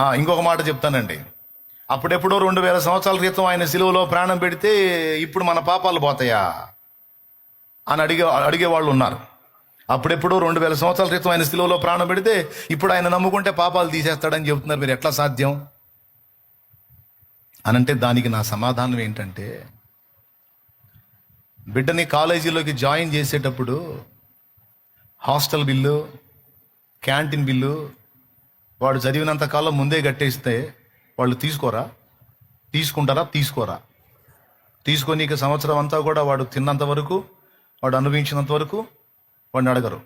ఇంకొక మాట చెప్తానండి. అప్పుడెప్పుడో రెండు వేల సంవత్సరాల క్రితం ఆయన సిలువలో ప్రాణం పెడితే ఇప్పుడు మన పాపాలు పోతాయా? అని అడిగే అడిగే వాళ్ళు ఉన్నారు. అప్పుడెప్పుడో రెండు వేల సంవత్సరాల క్రితం ఆయన సిలువలో ప్రాణం పెడితే ఇప్పుడు ఆయన నమ్ముకుంటే పాపాలు తీసేస్తాడని చెబుతున్నారు మీరు ఎట్లా సాధ్యం? అనంటే దానికి నా సమాధానం ఏంటంటే బిడ్డని కాలేజీలోకి జాయిన్ చేసేటప్పుడు హాస్టల్ బిల్లు క్యాంటీన్ బిల్లు వాడు చదివినంత కాలం ముందే కట్టేస్తే వాళ్ళు తీసుకోరా? తీసుకుంటారా? తీసుకోరా? తీసుకొని ఇక సంవత్సరం అంతా కూడా వాడు తిన్నంత వరకు వాడు అనుభవించినంత వరకు వాడిని అడగరు.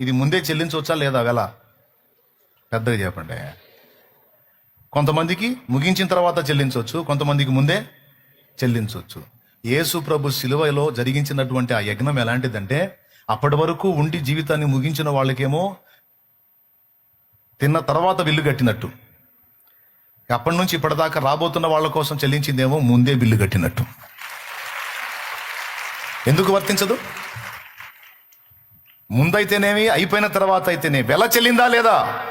ఇది ముందే చెల్లించవచ్చా లేదా వెల? పెద్దగా చెప్పండి. కొంతమందికి ముగించిన తర్వాత చెల్లించవచ్చు కొంతమందికి ముందే చెల్లించవచ్చు. యేసు ప్రభు శిలువలో జరిగించినటువంటి ఆ యజ్ఞం ఎలాంటిదంటే అప్పటి వరకు ఉండి జీవితాన్ని ముగించిన వాళ్ళకేమో తిన్న తర్వాత బిల్లు కట్టినట్టు. అప్పటి నుంచి ఇప్పటిదాకా రాబోతున్న వాళ్ళ కోసం చెల్లించిందేమో ముందే బిల్లు కట్టినట్టు. ఎందుకు వర్తించదు? ముందైతేనేమి అయిపోయిన తర్వాత అయితేనే. వెల చెల్లిందా లేదా?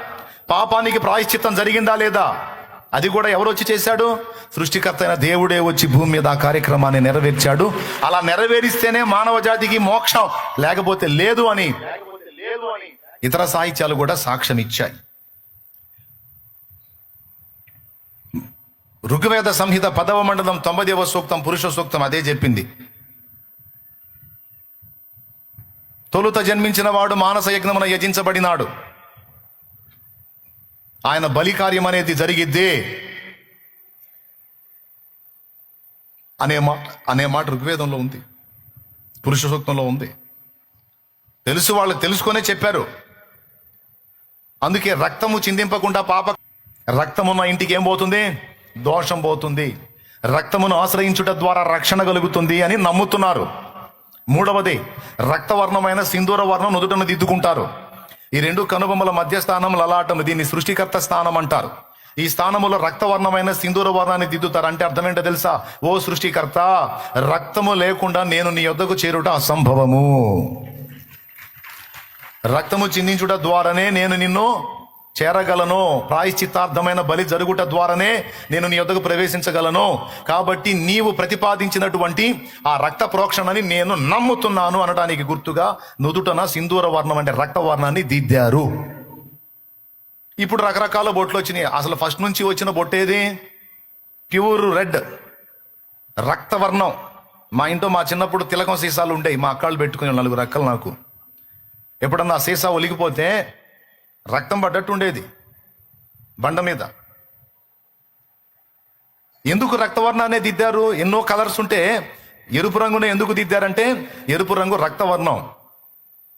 పాపానికి ప్రాయశ్చిత్తం జరిగిందా లేదా? అది కూడా ఎవరు వచ్చి చేశాడు? సృష్టికర్త అయిన దేవుడే వచ్చి భూమి మీద ఆ కార్యక్రమాన్ని నెరవేర్చాడు. అలా నెరవేరిస్తేనే మానవ జాతికి మోక్షం. లేకపోతే లేదు అని. ఇతర సాహిత్యాలు కూడా సాక్ష్యం ఇచ్చాయి ఋగ్వేద సంహిత పదవ మండలం తొంభైవ సూక్తం పురుష సూక్తం అదే చెప్పింది. తొలుత జన్మించిన వాడు మానస యజ్ఞమున యజించబడినాడు. ఆయన బలి కార్యం అనేది జరిగిద్దే అనే మాట అనే మాట ఋగ్వేదంలో ఉంది. పురుష సూక్తంలో ఉంది. తెలుసు వాళ్ళు తెలుసుకొనే చెప్పారు. అందుకే రక్తము చిందింపకుండా పాప రక్తమున్న ఇంటికి ఏం పోతుంది? దోషం పోతుంది. రక్తమును ఆశ్రయించుట ద్వారా రక్షణ కలుగుతుంది అని నమ్ముతున్నారు. మూడవది రక్తవర్ణమైన సింధూర వర్ణం నుదుటను దిద్దుకుంటారు. ఈ రెండు కనుబొమ్మల మధ్య స్థానం లలాటం దీన్ని సృష్టికర్త స్థానం అంటారు. ఈ స్థానములో రక్తవర్ణమైన సింధూర వర్ణాన్ని దిద్దుతారు అంటే అర్థం ఏంటో తెలుసా? ఓ సృష్టికర్త రక్తము లేకుండా నేను నీ యొద్దకు చేరుట అసంభవము. రక్తము చిందించుట ద్వారానే నేను నిన్ను చేరగలను. ప్రాయశ్చితార్థమైన బలి జరుగుట ద్వారానే నేను నీ యొద్దకు ప్రవేశించగలను. కాబట్టి నీవు ప్రతిపాదించినటువంటి ఆ రక్త ప్రోక్షణని నేను నమ్ముతున్నాను అనడానికి గుర్తుగా నుదుటన సింధూర వర్ణం అంటే రక్త వర్ణాన్ని దిద్దారు. ఇప్పుడు రకరకాల బొట్లు వచ్చినాయి. అసలు ఫస్ట్ నుంచి వచ్చిన బొట్టేది ప్యూర్ రెడ్. రక్తవర్ణం మా ఇంట్లో మా చిన్నప్పుడు తిలకం సీసాలు ఉండేవి. మా అక్కలు పెట్టుకునే నలుగురు అక్కలు నాకు. ఎప్పుడన్నా సీసా ఒలిగిపోతే రక్తం పడ్డట్టు ఉండేది. బండ మీద. ఎందుకు రక్తవర్ణాన్ని దిద్దారు? ఎన్నో కలర్స్ ఉంటే ఎరుపు రంగునే ఎందుకు దిద్దారంటే ఎరుపు రంగు రక్తవర్ణం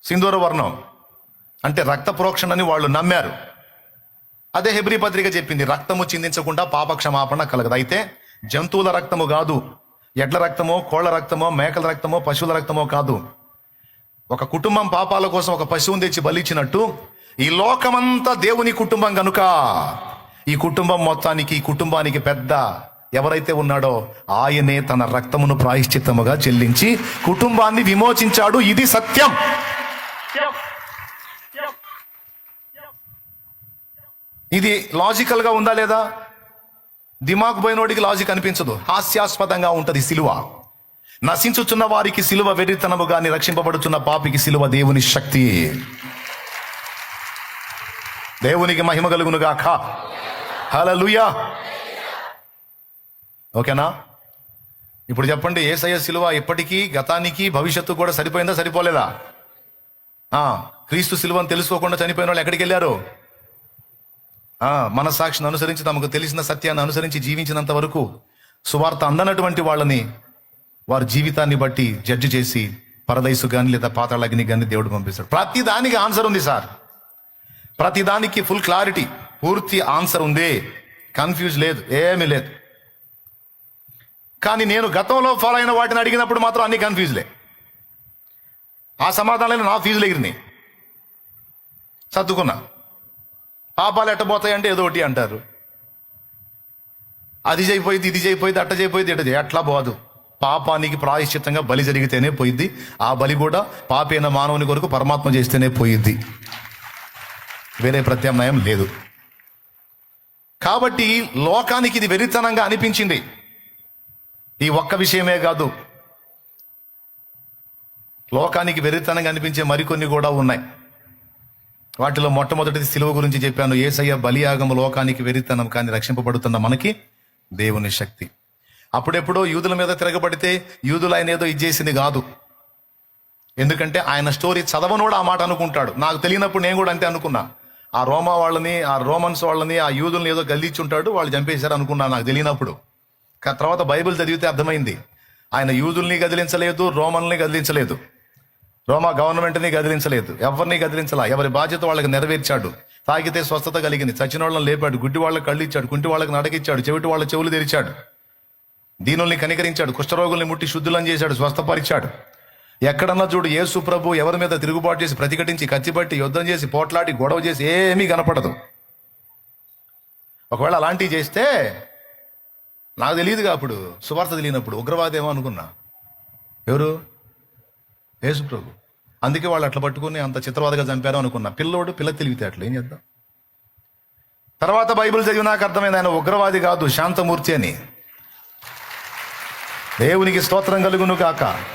సింధూర వర్ణం. అంటే రక్త ప్రోక్షణని వాళ్ళు నమ్మారు. అదే హెబ్రి పత్రిక చెప్పింది రక్తము చిందించకుండా పాపక్షమాపణ కలగదు. అయితే జంతువుల రక్తము కాదు ఎడ్ల రక్తమో కోళ్ళ రక్తమో మేకల రక్తమో పశువుల రక్తమో కాదు. ఒక కుటుంబం పాపాల కోసం ఒక పశువుని తెచ్చి బలిచ్చినట్టు ఈ లోకమంతా దేవుని కుటుంబం కనుక ఈ కుటుంబం మొత్తానికి ఈ కుటుంబానికి పెద్ద ఎవరైతే ఉన్నాడో ఆయనే తన రక్తమును ప్రాయశ్చిత్తముగా చెల్లించి కుటుంబాన్ని విమోచించాడు. ఇది సత్యం. ఇది లాజికల్గా ఉందా లేదా? దిమాగ్ పోయినోడికి లాజిక్ అనిపించదు. హాస్యాస్పదంగా ఉంటుంది సిలువ. నశించుచున్న వారికి సిలువ వెర్రితనము కానీ రక్షింపబడుచున్న పాపికి సిలువ దేవుని శక్తి. దేవునికి మహిమ కలుగును గాక హలలుయా ఓకేనా? ఇప్పుడు చెప్పండి ఏసయ్య సిలువ ఇప్పటికీ గతానికి భవిష్యత్తు కూడా సరిపోయిందా సరిపోలేదా? క్రీస్తు శిలువని తెలుసుకోకుండా చనిపోయిన వాళ్ళు ఎక్కడికి వెళ్ళారు? మన సాక్షిని అనుసరించి తమకు తెలిసిన సత్యాన్ని అనుసరించి జీవించినంత వరకు సువార్త అందనటువంటి వాళ్ళని వారి జీవితాన్ని బట్టి జడ్జి చేసి పరదైసు కానీ లేదా పాతాళ అగ్ని కానీ దేవుడు పంపిస్తాడు. ప్రతి దానికి ఆన్సర్ ఉంది సార్. ప్రతిదానికి ఫుల్ క్లారిటీ పూర్తి ఆన్సర్ ఉంది. కన్ఫ్యూజ్ లేదు ఏమీ లేదు. కానీ నేను గతంలో ఫాలో అయిన వాటిని అడిగినప్పుడు మాత్రం అన్ని కన్ఫ్యూజ్లే ఆ సమాధానాలు నా ఫీజులు ఎగిరినాయి సర్దుకున్నా. పాపాలు ఎట్టబోతాయంటే ఏదో ఒకటి అంటారు. అది చేయిపోయింది ఇది చేయిపోయింది అట్ట చేయిపోయింది ఇట ఎట్లా పోదు? పాపానికి ప్రాయశ్చిత్తంగా బలి జరిగితేనే పోయిద్ది. ఆ బలి కూడా పాపైన మానవుని కొరకు పరమాత్మ చేస్తేనే పోయిద్ది. వేరే ప్రత్యామ్నాయం లేదు. కాబట్టి లోకానికి ఇది వెరితనంగా అనిపించింది. ఈ ఒక్క విషయమే కాదు. లోకానికి వెరితనంగా అనిపించే మరికొన్ని కూడా ఉన్నాయి. వాటిలో మొట్టమొదటిది సిలువ గురించి చెప్పాను. ఏసయ్య బలియాగము లోకానికి వెరితనం కానీ రక్షింపబడుతున్న మనకి దేవుని శక్తి. అప్పుడెప్పుడో యూదుల మీద తిరగబడితే యూదులు ఆయన ఏదో ఇచ్చేసింది కాదు. ఎందుకంటే ఆయన స్టోరీ చదవనోడు ఆ మాట అనుకుంటాడు. నాకు తెలియనప్పుడు నేను కూడా అంతే అనుకున్నా. ఆ రోమా వాళ్ళని ఆ రోమన్స్ వాళ్ళని ఆ యూదుల్ని ఏదో గల్లించి ఉంటాడు వాళ్ళు చంపేశారు అనుకున్నాను నాకు తెలియనప్పుడు. తర్వాత బైబిల్ చదివితే అర్థమైంది. ఆయన యూదుల్ని గదిలించలేదు రోమన్ని గదిలించలేదు. రోమా గవర్నమెంట్ని గదిలించలేదు. ఎవరిని గదిలించలా? ఎవరి బాధ్యత వాళ్ళకి నెరవేర్చాడు. తాగితే స్వస్థత కలిగింది. చచ్చిన వాళ్ళని లేపాడు గుడ్డి వాళ్ళకి కళ్ళు ఇచ్చాడు కుంటి వాళ్ళకి నడకిచ్చాడు చెవిటి వాళ్ళ చెవులు తెరిచాడు. దీనుల్ని కనికరించాడు కుష్ఠరోగుల్ని ముట్టి శుద్ధులను చేశాడు స్వస్థపరిచాడు. ఎక్కడన్నా చూడు యేసు ప్రభు ఎవరి మీద తిరుగుబాటు చేసి ప్రతిఘటించి కత్తిపట్టి యుద్ధం చేసి పోట్లాడి గొడవ చేసి ఏమీ కనపడదు. ఒకవేళ అలాంటివి చేస్తే నాకు తెలియదుగా అప్పుడు సువార్త తెలియనప్పుడు ఉగ్రవాదేమో అనుకున్నా. ఎవరు? యేసు ప్రభు. అందుకే వాళ్ళు అట్లా పట్టుకుని అంత చిత్రవాదగా చంపారు అనుకున్నా. పిల్లోడు పిల్ల తెలివితే అట్లా ఏం చేద్దాం? తర్వాత బైబిల్ చదివి నాకు అర్థమైంది ఆయన ఉగ్రవాది కాదు శాంతమూర్తి అని. దేవునికి స్తోత్రం కలుగును కాక.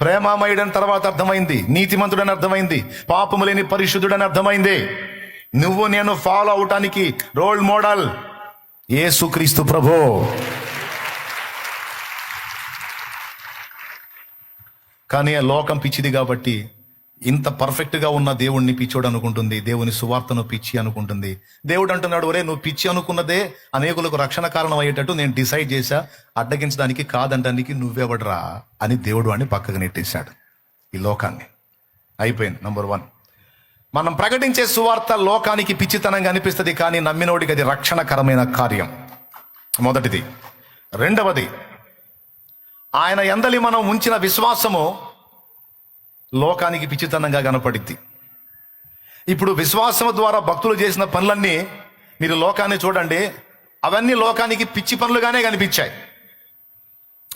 ప్రేమామయుడని తర్వాత అర్థమైంది నీతిమంతుడని అర్థమైంది పాపము లేని పరిశుద్ధుడని అర్థమైంది. నువ్వు నేను ఫాలో అవటానికి రోల్ మోడల్ ఏసుక్రీస్తు ప్రభు. కానీ లోకం పిచ్చిది కాబట్టి ఇంత పర్ఫెక్ట్గా ఉన్న దేవుణ్ణి పిచ్చోడు అనుకుంటుంది దేవుని సువార్తను పిచ్చి అనుకుంటుంది. దేవుడు అంటున్నాడు ఒరే నువ్వు పిచ్చి అనుకున్నదే అనేకులకు రక్షణ కారణం అయ్యేటట్టు నేను డిసైడ్ చేశా. అడ్డగించడానికి కాదంటానికి నువ్వెవడరా? అని దేవుడు అని పక్కకు నెట్టేశాడు ఈ లోకాన్ని. అయిపోయింది నంబర్ వన్ మనం ప్రకటించే సువార్త లోకానికి పిచ్చితనంగా అనిపిస్తుంది కానీ నమ్మినోడికి అది రక్షణకరమైన కార్యం. మొదటిది. రెండవది ఆయన ఎందలి మనం ఉంచిన విశ్వాసము లోకానికి పిచ్చితనంగా కనపడింది ఇప్పుడు విశ్వాసం ద్వారా భక్తులు చేసిన పనులన్నీ మీరు లోకాన్ని చూడండి అవన్నీ లోకానికి పిచ్చి పనులుగానే కనిపించాయి.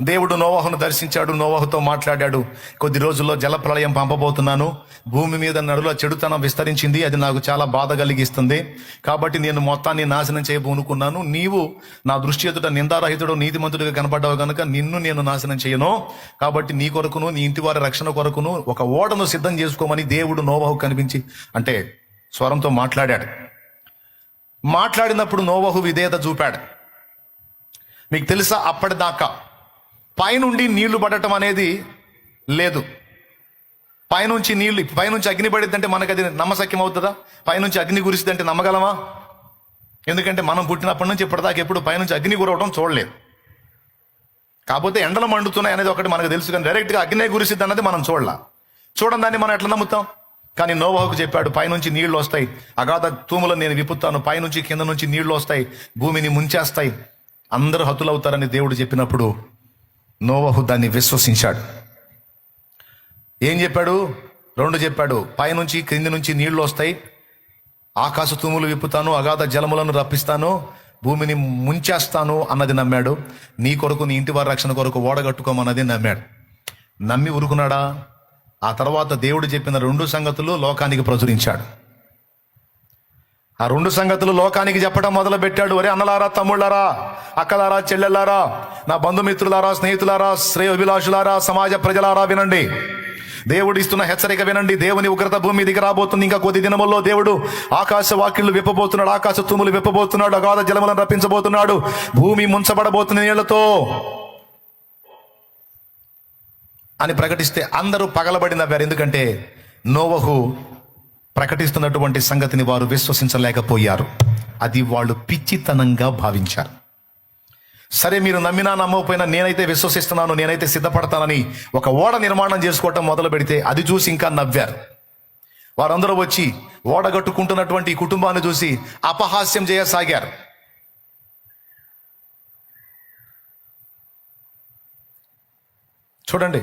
దేవుడు నోవాహును దర్శించాడు నోవాహుతో మాట్లాడాడు. కొద్ది రోజుల్లో జలప్రళయం పంపబోతున్నాను. భూమి మీద నడుల చెడుతనం విస్తరించింది. అది నాకు చాలా బాధ కలిగిస్తుంది. కాబట్టి నేను మొత్తాన్ని నాశనం చేయబోనుకున్నాను నీవు నా దృష్టి ఎదుట నిందారహితుడు నీతిమంతుడిగా కనపడ్డావు కనుక నిన్ను నేను నాశనం చేయను. కాబట్టి నీ కొరకును నీ ఇంటి వారి రక్షణ కొరకును ఒక ఓడను సిద్ధం చేసుకోమని దేవుడు నోవాహు కనిపించి అంటే స్వరంతో మాట్లాడాడు. మాట్లాడినప్పుడు నోవాహు విధేయత చూపాడు. మీకు తెలుసా? అప్పటిదాకా పైనుండి నీళ్ళు పడటం అనేది లేదు. పైనుంచి నీళ్ళు పైనుంచి అగ్ని పడిద్దంటే మనకు అది నమ్మసక్యం అవుతుందా? పైనుంచి అగ్ని కురిసిద్దంటే నమ్మగలమా? ఎందుకంటే మనం పుట్టినప్పటి నుంచి ఇప్పటిదాకా ఎప్పుడు పైనుంచి అగ్ని కురవడం చూడలేదు. కాకపోతే ఎండలు మండుతున్నాయి అనేది ఒకటి మనకు తెలుసు కానీ డైరెక్ట్గా అగ్నే కురిసిద్ది అన్నది మనం చూడలా. చూడం దాన్ని మనం ఎట్లా నమ్ముతాం? కానీ నోవాహుకు చెప్పాడు పైనుంచి నీళ్ళు వస్తాయి. అగాధ తూములను నేను విప్పుతాను. పైనుంచి కింద నుంచి నీళ్ళు వస్తాయి. భూమిని ముంచేస్తాయి. అందరూ హతులవుతారని దేవుడు చెప్పినప్పుడు నోవహు దాన్ని విశ్వసించాడు. ఏం చెప్పాడు? రెండు చెప్పాడు. పైనుంచి క్రింది నుంచి నీళ్ళు వస్తాయి. ఆకాశ తూములు విప్పుతాను అగాధ జలములను రప్పిస్తాను భూమిని ముంచేస్తాను అన్నది నమ్మాడు. నీ కొరకు నీ ఇంటి వారి రక్షణ కొరకు ఓడగట్టుకోమన్నది నమ్మాడు. నమ్మి ఉరుకున్నాడా? ఆ తర్వాత దేవుడు చెప్పిన రెండు సంగతులు లోకానికి ప్రచురించాడు. ఆ రెండు సంగతులు లోకానికి చెప్పడం మొదలు పెట్టాడు ఒరే అన్నలారా తమ్ముళ్ళారా అక్కలారా చెల్లెల్లారా నా బంధుమిత్రులారా స్నేహితులారా శ్రేయోభిలాషులారా సమాజ ప్రజలారా వినండి. దేవుడు ఇస్తున్న హెచ్చరిక వినండి. దేవుని ఉగ్రత భూమి దిగి రాబోతుంది. ఇంకా కొద్ది దినముల్లో దేవుడు ఆకాశ వాకిళ్ళు విప్పబోతున్నాడు. ఆకాశ తుమ్ములు విప్పబోతున్నాడు. అగాధ జలములను రప్పించబోతున్నాడు. భూమి ముంచబడబోతుంది నీళ్ళతో. అని ప్రకటిస్తే అందరూ పగలబడి నవ్వారు ఎందుకంటే నోవహు ప్రకటిస్తున్నటువంటి సంగతిని వారు విశ్వసించలేకపోయారు. అది వాళ్ళు పిచ్చితనంగా భావించారు. సరే మీరు నమ్మినా నమ్మకపోయినా నేనైతే విశ్వసిస్తున్నాను నేనైతే సిద్ధపడతానని ఒక ఓడ నిర్మాణం చేసుకోవటం మొదలు పెడితే అది చూసి ఇంకా నవ్వారు. వారందరూ వచ్చి ఓడగట్టుకుంటున్నటువంటి ఈ కుటుంబాన్ని చూసి అపహాస్యం చేయసాగారు. చూడండి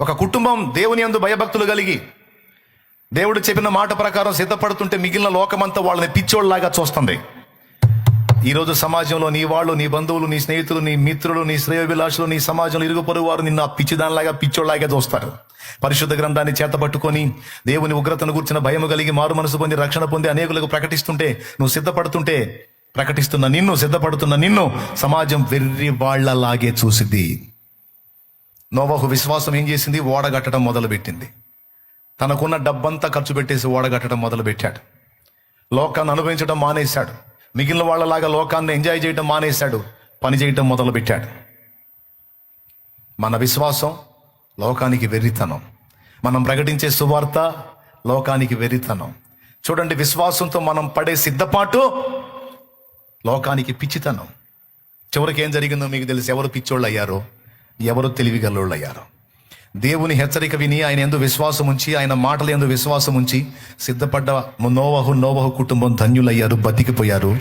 ఒక కుటుంబం దేవుని యందు భయభక్తులు కలిగి దేవుడు చెప్పిన మాట ప్రకారం సిద్ధపడుతుంటే మిగిలిన లోకమంతా వాళ్ళని పిచ్చోళ్ళలాగా చూస్తుంది. ఈరోజు సమాజంలో నీ వాళ్ళు నీ బంధువులు నీ స్నేహితులు నీ మిత్రులు నీ శ్రేయోభిలాషులు నీ సమాజంలో ఇరుగు పొరుగు వారు నిన్ను పిచ్చిదానిలాగా పిచ్చోళ్ళలాగా చూస్తారు. పరిశుద్ధ గ్రంథాన్ని చేతపట్టుకొని దేవుని ఉగ్రతను గుర్చిన భయము కలిగి మారు మనసు పొంది రక్షణ పొంది అనేకులకు ప్రకటిస్తుంటే నువ్వు సిద్ధపడుతుంటే ప్రకటిస్తున్న నిన్ను సిద్ధపడుతున్న నిన్ను సమాజం వెర్రి వాళ్ళలాగే చూసింది నోవాహు విశ్వాసం ఏం చేసింది? ఓడగట్టడం మొదలుపెట్టింది. తనకున్న డబ్బంతా ఖర్చు పెట్టేసి ఓడగట్టడం మొదలుపెట్టాడు. లోకాన్ని అనుభవించడం మానేశాడు. మిగిలిన వాళ్ళలాగా లోకాన్ని ఎంజాయ్ చేయడం మానేశాడు. పని చేయటం మొదలుపెట్టాడు. మన విశ్వాసం లోకానికి వెర్రితనం. మనం ప్రకటించే సువార్త లోకానికి వెర్రితనం. చూడండి విశ్వాసంతో మనం పడే సిద్ధపాటు లోకానికి పిచ్చితనం. చివరికి ఏం జరిగిందో మీకు తెలిసి. ఎవరు పిచ్చోళ్ళు అయ్యారో? ఎవరు తెలివిగలయ్యారు దేవుని హెచ్చరిక విని ఆయన ఎందు విశ్వాసం ఉంచి ఆయన మాటలు ఎందు విశ్వాసం ఉంచి సిద్ధపడ్డ నోవహు నోవహు కుటుంబం ధన్యులయ్యారు బతికిపోయారు.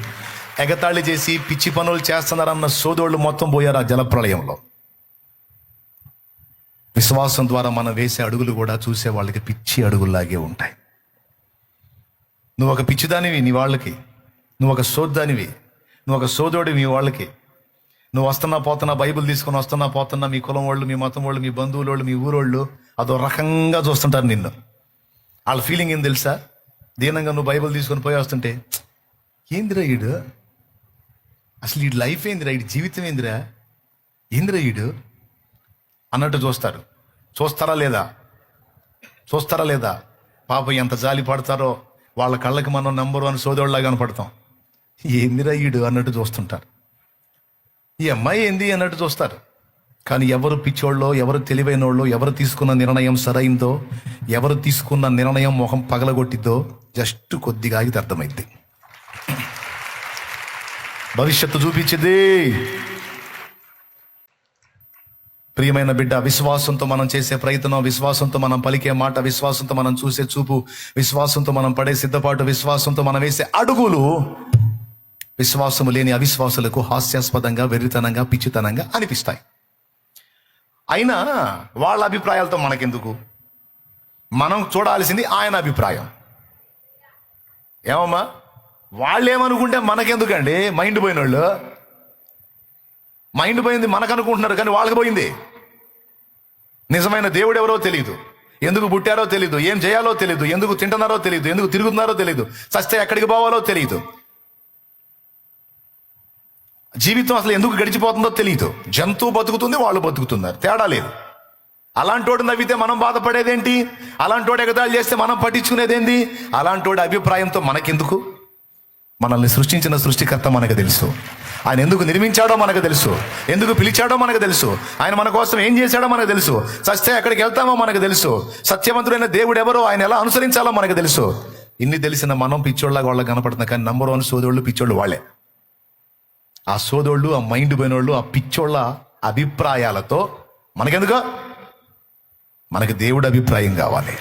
ఎగతాళి చేసి పిచ్చి పనులు చేస్తున్నారన్న సోదోళ్ళు మొత్తం పోయారు ఆ జలప్రలయంలో. విశ్వాసం ద్వారా మనం వేసే అడుగులు కూడా చూసే వాళ్ళకి పిచ్చి అడుగుల్లాగే ఉంటాయి. నువ్వు ఒక పిచ్చిదానివి నీ వాళ్ళకి నువ్వు ఒక సోద్దానివి నువ్వు ఒక సోదోడివి నీ వాళ్ళకి నువ్వు వస్తున్నా పోతున్నా బైబిల్ తీసుకొని వస్తున్నా పోతున్నా మీ కులం వాళ్ళు మీ మతం వాళ్ళు మీ బంధువుల వాళ్ళు మీ ఊరోళ్ళు అదో రకంగా చూస్తుంటారు నిన్ను. వాళ్ళ ఫీలింగ్ ఏం తెలుసా? దీనంగా నువ్వు బైబిల్ తీసుకొని పోయి వస్తుంటే ఏందిరా ఈడు? అసలు ఈ లైఫ్ ఏందిరా? ఈ జీవితం ఏందిరా? ఏందిరా ఈడు? అన్నట్టు చూస్తారు. చూస్తారా లేదా? చూస్తారా లేదా? పాప ఎంత జాలి పడతారో వాళ్ళ కళ్ళకి మనం నంబర్ వన్ సోదరులాగా కనపడతాం. ఏందిరా ఈడు? అన్నట్టు చూస్తుంటారు. ఈ అమ్మాయి ఏంది అన్నట్టు చూస్తారు. కానీ ఎవరు పిచ్చోళ్ళో ఎవరు తెలివైనోళ్ళో ఎవరు తీసుకున్న నిర్ణయం సరైందో ఎవరు తీసుకున్న నిర్ణయం మొహం పగలగొట్టిద్దో జస్ట్ కొద్దిగా ఇది అర్థమైంది భవిష్యత్తు చూపించింది. ప్రియమైన బిడ్డ విశ్వాసంతో మనం చేసే ప్రయత్నం విశ్వాసంతో మనం పలికే మాట విశ్వాసంతో మనం చూసే చూపు విశ్వాసంతో మనం పడే సిద్ధపాటు విశ్వాసంతో మనం వేసే అడుగులు విశ్వాసము లేని అవిశ్వాసులకు హాస్యాస్పదంగా వెర్రితనంగా పిచ్చితనంగా అనిపిస్తాయి. అయినా వాళ్ళ అభిప్రాయాలతో మనకెందుకు? మనం చూడాల్సింది ఆయన అభిప్రాయం. ఏమమ్మా? వాళ్ళేమనుకుంటే మనకెందుకండి? మైండ్ పోయిన వాళ్ళు మైండ్ పోయింది మనకు అనుకుంటున్నారు కానీ వాళ్ళకి పోయింది. నిజమైన దేవుడు ఎవరో తెలియదు ఎందుకు పుట్టారో తెలియదు ఏం చేయాలో తెలియదు ఎందుకు తింటున్నారో తెలియదు ఎందుకు తిరుగుతున్నారో తెలియదు చస్తే ఎక్కడికి పోవాలో తెలియదు జీవితం అసలు ఎందుకు గడిచిపోతుందో తెలియదు జంతువు బతుకుతుంది వాళ్ళు బతుకుతున్నారు. తేడా లేదు. అలాంటోడు నవ్వితే మనం బాధపడేదేంటి? అలాంటోడు ఎగదాలు చేస్తే మనం పట్టించుకునేదేంటి? అలాంటోడి అభిప్రాయంతో మనకెందుకు? మనల్ని సృష్టించిన సృష్టికర్త మనకు తెలుసు. ఆయన ఎందుకు నిర్మించాడో మనకు తెలుసు. ఎందుకు పిలిచాడో మనకు తెలుసు. ఆయన మన కోసం ఏం చేశాడో మనకు తెలుసు. సస్తే ఎక్కడికి వెళ్తామో మనకు తెలుసు. సత్యవంతుడైన దేవుడు ఎవరో ఆయన ఎలా అనుసరించాలో మనకు తెలుసు. ఇన్ని తెలిసిన మనం పిచ్చోళ్ళగా వాళ్ళకి కనపడుతుంది కానీ నంబర్ వన్ సోదోళ్ళు పిచ్చోళ్ళు వాళ్ళే. ఆ సోదోళ్ళు ఆ మైండ్ పోయినోళ్ళు ఆ పిచ్చోళ్ళ అభిప్రాయాలతో మనకెందుకు? మనకి దేవుడి అభిప్రాయం కావాలి.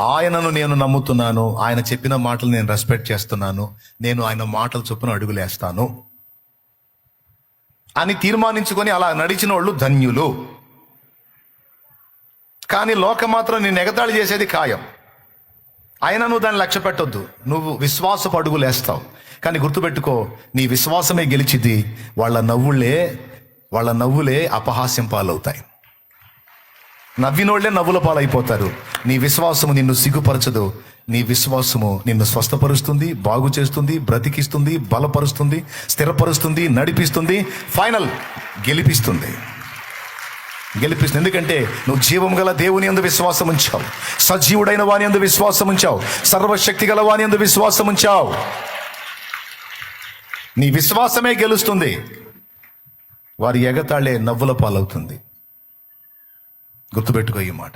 ఆయనను నేను నమ్ముతున్నాను ఆయన చెప్పిన మాటలు నేను రెస్పెక్ట్ చేస్తున్నాను నేను ఆయన మాటలు చొప్పున అడుగులేస్తాను అని తీర్మానించుకొని అలా నడిచిన వాళ్ళు ధన్యులు. కానీ లోకం మాత్రం నేను ఎగతాళి చేసేది ఖాయం. అయినా నువ్వు దాన్ని లక్ష్య పెట్టొద్దు. నువ్వు విశ్వాసపు అడుగులేస్తావు కానీ గుర్తుపెట్టుకో నీ విశ్వాసమే గెలిచిది వాళ్ళ నవ్వులే వాళ్ళ నవ్వులే అపహాస్యం పాలవుతాయి. నవ్వినోళ్ళే నవ్వుల పాలైపోతారు. నీ విశ్వాసము నిన్ను సిగ్గుపరచదు. నీ విశ్వాసము నిన్ను స్వస్థపరుస్తుంది బాగు చేస్తుంది బ్రతికిస్తుంది బలపరుస్తుంది స్థిరపరుస్తుంది నడిపిస్తుంది ఫైనల్ గెలిపిస్తుంది. గెలిపిస్తుంది. ఎందుకంటే నువ్వు జీవం గల దేవుని అందు విశ్వాసం ఉంచావు. సజీవుడైన వాని అందు విశ్వాసం ఉంచావు. సర్వశక్తి గల వాని అందు విశ్వాసం ఉంచావు. నీ విశ్వాసమే గెలుస్తుంది. వారి ఎగతాళే నవ్వుల పాలవుతుంది. గుర్తుపెట్టుకో ఈ మాట.